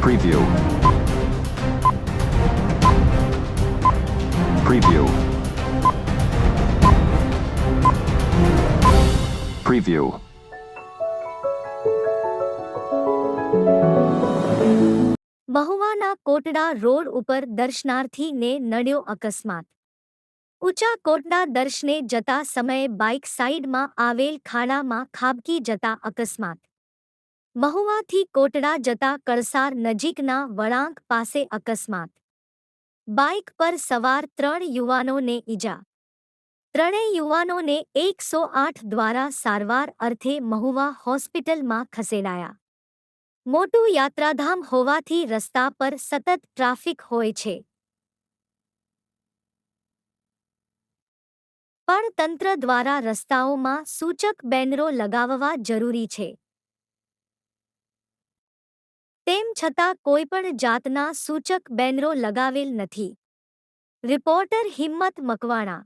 Preview. Preview. Preview. મહુવાના Kotda road ઉપર દર્શનાર્થીને નડ્યો અકસ્માત ઊંચા કોટડા દર્શને જતા સમયે બાઇક સાઇડમાં આવેલ ખાડામાં ખાબકી જતા અકસ્માત મહુવાથી કોટડા જતા કળસાર નજીકના વળાંક પાસે અકસ્માત. બાઇક પર સવાર ત્રણ યુવાનોને ઈજા. ત્રણેય યુવાનોને એકસો આઠ દ્વારા સારવાર અર્થે મહુવા હોસ્પિટલમાં ખસેડાયા. મોટું યાત્રાધામ હોવાથી રસ્તા પર સતત ટ્રાફિક હોય છે. પણ તંત્ર દ્વારા રસ્તાઓમાં સૂચક બેનરો લગાવવા જરૂરી છે. તેમ છતાં કોઈપણ જાતના સૂચક બેનરો લગાવેલ નથી. રિપોર્ટર હિંમત મકવાણા